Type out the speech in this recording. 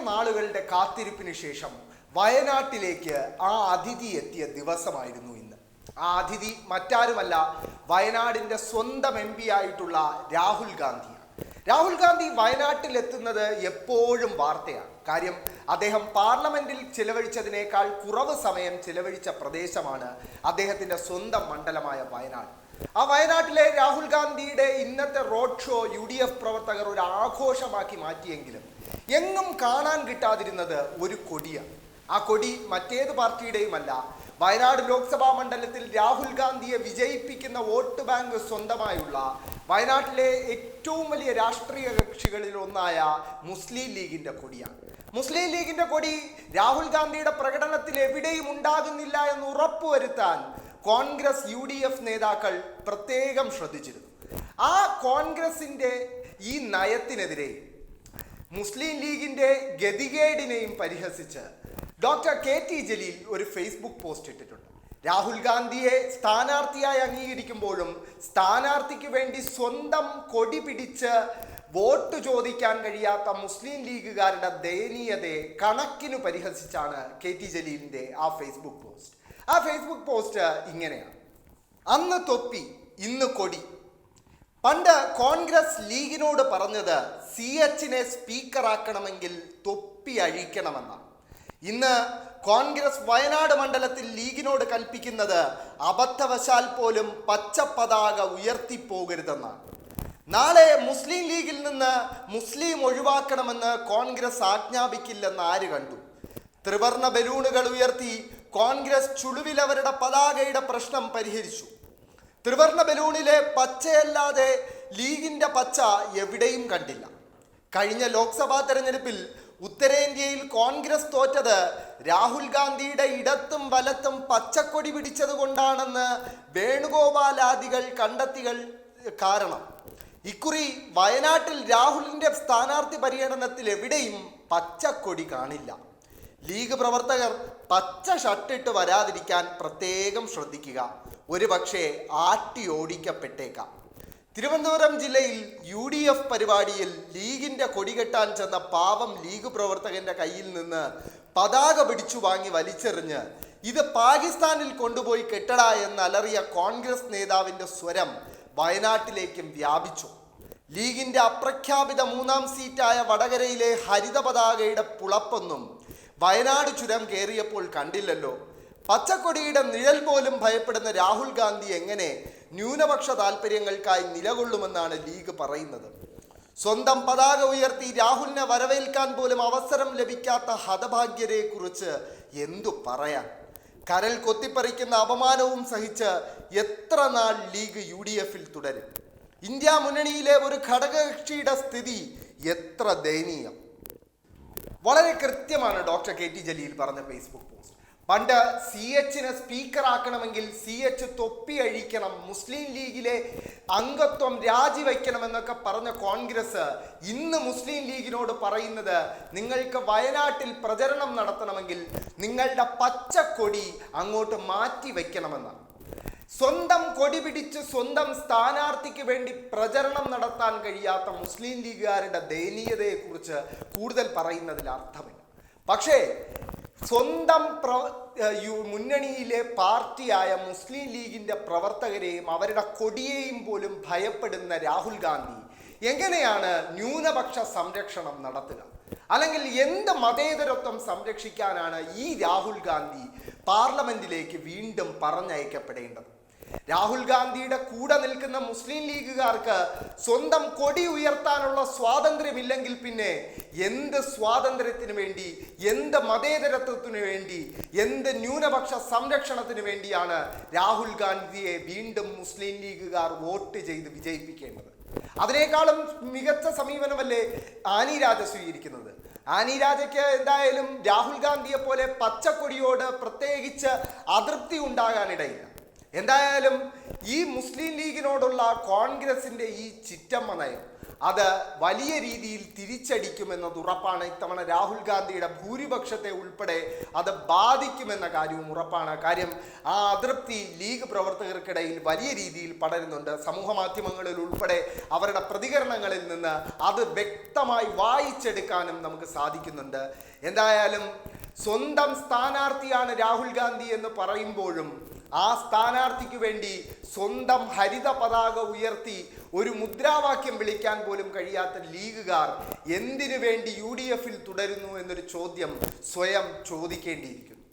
നാളുകളുടെ കാത്തിരിപ്പിന് ശേഷം വയനാട്ടിലേക്ക് ആ അതിഥി എത്തിയ ദിവസമായിരുന്നു ഇന്ന്. ആ അതിഥി മറ്റാരുമല്ല വയനാടിന്റെ സ്വന്തം എം പി ആയിട്ടുള്ള രാഹുൽ ഗാന്ധിയാണ്. രാഹുൽ ഗാന്ധി വയനാട്ടിലെത്തുന്നത് എപ്പോഴും വാർത്തയാണ്. കാര്യം അദ്ദേഹം പാർലമെന്റിൽ ചിലവഴിച്ചതിനേക്കാൾ കുറവ് സമയം ചിലവഴിച്ച പ്രദേശമാണ് അദ്ദേഹത്തിന്റെ സ്വന്തം മണ്ഡലമായ വയനാട്. ആ വയനാട്ടിലെ രാഹുൽ ഗാന്ധിയുടെ ഇന്നത്തെ road show U D F പ്രവർത്തകർ ഒരു ആഘോഷമാക്കി മാറ്റിയെങ്കിലും എങ്ങും കാണാൻ കിട്ടാതിരുന്നത് ഒരു കൊടിയാണ്. ആ കൊടി മറ്റേത് പാർട്ടിയുടെയുമല്ല. വയനാട് ലോക്സഭാ മണ്ഡലത്തിൽ രാഹുൽ ഗാന്ധിയെ വിജയിപ്പിക്കുന്ന വോട്ട് ബാങ്ക് സ്വന്തമായുള്ള വയനാട്ടിലെ ഏറ്റവും വലിയ രാഷ്ട്രീയ കക്ഷികളിൽ ഒന്നായ മുസ്ലിം ലീഗിന്റെ കൊടിയാണ്. മുസ്ലിം ലീഗിന്റെ കൊടി രാഹുൽ ഗാന്ധിയുടെ പ്രകടനത്തിൽ എവിടെയും ഉണ്ടാകുന്നില്ല എന്ന് ഉറപ്പുവരുത്താൻ കോൺഗ്രസ് യു ഡി എഫ് നേതാക്കൾ പ്രത്യേകം ശ്രദ്ധിച്ചിരുന്നു. ആ കോൺഗ്രസിന്റെ ഈ നയത്തിനെതിരെ മുസ്ലിം ലീഗിന്റെ ഗതികേടിനെയും പരിഹസിച്ച് ഡോക്ടർ കെ ടി ജലീൽ ഒരു ഫേസ്ബുക്ക് പോസ്റ്റ് ഇട്ടിട്ടുണ്ട്. രാഹുൽ ഗാന്ധിയെ സ്ഥാനാർത്ഥിയായി അംഗീകരിക്കുമ്പോഴും സ്ഥാനാർത്ഥിക്ക് വേണ്ടി സ്വന്തം കൊടി പിടിച്ച് വോട്ട് ചോദിക്കാൻ കഴിയാത്ത മുസ്ലിം ലീഗുകാരുടെ ദയനീയതയെ കണക്കിനു പരിഹസിച്ചാണ് കെ ടി ജലീലിന്റെ ആ ഫേസ്ബുക്ക് പോസ്റ്റ്. ആ ഫേസ്ബുക്ക് പോസ്റ്റ് ഇങ്ങനെയാണ്. അന്ന് തൊപ്പി ഇന്ന് കൊടി പണ്ട് കോൺഗ്രസ് ലീഗിനോട് പറഞ്ഞത് സി എച്ചിനെ സ്പീക്കറാക്കണമെങ്കിൽ തൊപ്പി അഴിക്കണമെന്നാണ്. ഇന്ന് കോൺഗ്രസ് വയനാട് മണ്ഡലത്തിൽ ലീഗിനോട് കൽപ്പിക്കുന്നത് അബദ്ധവശാൽ പോലും പച്ച പതാക ഉയർത്തിപ്പോകരുതെന്നാണ്. നാളെ മുസ്ലിം ലീഗിൽ നിന്ന് മുസ്ലിം ഒഴിവാക്കണമെന്ന് കോൺഗ്രസ് ആജ്ഞാപിക്കില്ലെന്ന് ആര് കണ്ടു? ത്രിവർണ ബലൂണുകൾ ഉയർത്തി കോൺഗ്രസ് ചുളുവിലവരുടെ പതാകയുടെ പ്രശ്നം പരിഹരിച്ചു. ത്രിവർണ ബലൂണിലെ പച്ചയല്ലാതെ ലീഗിന്റെ പച്ച എവിടെയും കണ്ടില്ല. കഴിഞ്ഞ ലോക്സഭാ തെരഞ്ഞെടുപ്പിൽ ഉത്തരേന്ത്യയിൽ കോൺഗ്രസ് തോറ്റത് രാഹുൽ ഗാന്ധിയുടെ ഇടത്തും വലത്തും പച്ചക്കൊടി പിടിച്ചത് കൊണ്ടാണെന്ന് വേണുഗോപാലാദികൾ കണ്ടെത്തികൾ കാരണം. ഇക്കുറി വയനാട്ടിൽ രാഹുലിന്റെ സ്ഥാനാർത്ഥി പര്യടനത്തിൽ എവിടെയും പച്ചക്കൊടി കാണില്ല. ലീഗ് പ്രവർത്തകർ പച്ച ഷർട്ടിട്ട് വരാതിരിക്കാൻ പ്രത്യേകം ശ്രദ്ധിക്കുക. ഒരു പക്ഷേ ആട്ടി ഓടിക്കപ്പെട്ടേക്കാം. തിരുവനന്തപുരം ജില്ലയിൽ യു ഡി എഫ് പരിപാടിയിൽ ലീഗിന്റെ കൊടികെട്ടാൻ ചെന്ന പാവം ലീഗ് പ്രവർത്തകന്റെ കയ്യിൽ നിന്ന് പതാക പിടിച്ചു വാങ്ങി വലിച്ചെറിഞ്ഞ് ഇത് പാകിസ്ഥാനിൽ കൊണ്ടുപോയി കെട്ടട എന്ന് അലറിയ കോൺഗ്രസ് നേതാവിന്റെ സ്വരം വയനാട്ടിലേക്കും വ്യാപിച്ചു. ലീഗിന്റെ അപ്രഖ്യാപിത മൂന്നാം സീറ്റായ വടകരയിലെ ഹരിത പതാകയുടെ പുളപ്പൊന്നും വയനാട് ചുരം കയറിയപ്പോൾ കണ്ടില്ലല്ലോ. പച്ചക്കൊടിയുടെ നിഴൽ പോലും ഭയപ്പെടുന്ന രാഹുൽ ഗാന്ധി എങ്ങനെ ന്യൂനപക്ഷ താല്പര്യങ്ങൾക്കായി നിലകൊള്ളുമെന്നാണ് ലീഗ് പറയുന്നത്. സ്വന്തം പതാക ഉയർത്തി രാഹുലിനെ വരവേൽക്കാൻ പോലും അവസരം ലഭിക്കാത്ത ഹതഭാഗ്യരെ കുറിച്ച് എന്തു പറയാൻ? കരൽ കൊത്തിപ്പറിക്കുന്ന അപമാനവും സഹിച്ച് എത്ര നാൾ ലീഗ് യു ഡി എഫിൽ തുടരും? ഇന്ത്യ മുന്നണിയിലെ ഒരു ഘടകകക്ഷിയുടെ സ്ഥിതി എത്ര ദയനീയം? വളരെ കൃത്യമാണ് ഡോക്ടർ കെ ടി ജലീൽ പറഞ്ഞ ഫേസ്ബുക്ക് പോസ്റ്റ് പണ്ട് സി എച്ചിനെ സ്പീക്കറാക്കണമെങ്കിൽ സി എച്ച് തൊപ്പി അഴിക്കണം മുസ്ലിം ലീഗിലെ അംഗത്വം രാജിവെക്കണമെന്നൊക്കെ പറഞ്ഞ കോൺഗ്രസ് ഇന്ന് മുസ്ലിം ലീഗിനോട് പറയുന്നത് നിങ്ങൾക്ക് വയനാട്ടിൽ പ്രചരണം നടത്തണമെങ്കിൽ നിങ്ങളുടെ പച്ചക്കൊടി അങ്ങോട്ട് മാറ്റി വെക്കണമെന്നാണ് സ്വന്തം കൊടി പിടിച്ച് സ്വന്തം സ്ഥാനാർത്ഥിക്ക് വേണ്ടി പ്രചരണം നടത്താൻ കഴിയാത്ത മുസ്ലിം ലീഗുകാരുടെ ദയനീയതയെക്കുറിച്ച് കൂടുതൽ പറയുന്നതിൽ അർത്ഥമില്ല. പക്ഷേ സ്വന്തം പ്ര മുന്നണിയിലെ പാർട്ടിയായ മുസ്ലിം ലീഗിന്റെ പ്രവർത്തകരെയും അവരുടെ കൊടിയെയും പോലും ഭയപ്പെടുന്ന രാഹുൽ ഗാന്ധി എങ്ങനെയാണ് ന്യൂനപക്ഷ സംരക്ഷണം നടത്തുക? അല്ലെങ്കിൽ എന്ത് മതേതരത്വം സംരക്ഷിക്കാനാണ് ഈ രാഹുൽ ഗാന്ധി പാർലമെന്റിലേക്ക് വീണ്ടും പറഞ്ഞയക്കപ്പെടേണ്ടത്? രാഹുൽ ഗാന്ധിയുടെ കൂടെ നിൽക്കുന്ന മുസ്ലിം ലീഗുകാർക്ക് സ്വന്തം കൊടി ഉയർത്താനുള്ള സ്വാതന്ത്ര്യമില്ലെങ്കിൽ പിന്നെ എന്ത് സ്വാതന്ത്ര്യത്തിന് വേണ്ടി എന്ത് മതേതരത്വത്തിന് വേണ്ടി എന്ത് ന്യൂനപക്ഷ സംരക്ഷണത്തിന് വേണ്ടിയാണ് രാഹുൽ ഗാന്ധിയെ വീണ്ടും മുസ്ലിം ലീഗുകാർ വോട്ട് ചെയ്ത് വിജയിപ്പിക്കേണ്ടത്. അതിനേക്കാളും മികച്ച സമീപനമല്ലേ ആനി രാജ സ്വീകരിക്കുന്നത്? ആനി രാജയ്ക്ക് എന്തായാലും രാഹുൽ ഗാന്ധിയെ പോലെ പച്ചക്കൊടിയോട് പ്രത്യേകിച്ച് അതൃപ്തി ഉണ്ടാകാനിടയില്ല. എന്തായാലും ഈ മുസ്ലിം ലീഗിനോടുള്ള കോൺഗ്രസിന്റെ ഈ ചിറ്റമ്മ നയം അത് വലിയ രീതിയിൽ തിരിച്ചടിക്കുമെന്നത് ഉറപ്പാണ്. ഇത്തവണ രാഹുൽ ഗാന്ധിയുടെ ഭൂരിപക്ഷത്തെ ഉൾപ്പെടെ അത് ബാധിക്കുമെന്ന കാര്യവും ഉറപ്പാണ്. കാര്യം ആ അതൃപ്തി ലീഗ് പ്രവർത്തകർക്കിടയിൽ വലിയ രീതിയിൽ പടരുന്നുണ്ട്. സമൂഹ മാധ്യമങ്ങളിൽ ഉൾപ്പെടെ അവരുടെ പ്രതികരണങ്ങളിൽ നിന്ന് അത് വ്യക്തമായി വായിച്ചെടുക്കാനും നമുക്ക് സാധിക്കുന്നുണ്ട്. എന്തായാലും സ്വന്തം സ്ഥാനാർത്ഥിയാണ് രാഹുൽ ഗാന്ധി എന്ന് പറയുമ്പോഴും ആ സ്ഥാനാർത്ഥിക്ക് വേണ്ടി സ്വന്തം ഹരിത പതാക ഉയർത്തി ഒരു മുദ്രാവാക്യം വിളിക്കാൻ പോലും കഴിയാത്ത ലീഗുകാർ എന്തിനു വേണ്ടി യു ഡി എഫിൽ തുടരുന്നു എന്നൊരു ചോദ്യം സ്വയം ചോദിക്കേണ്ടിയിരിക്കുന്നു.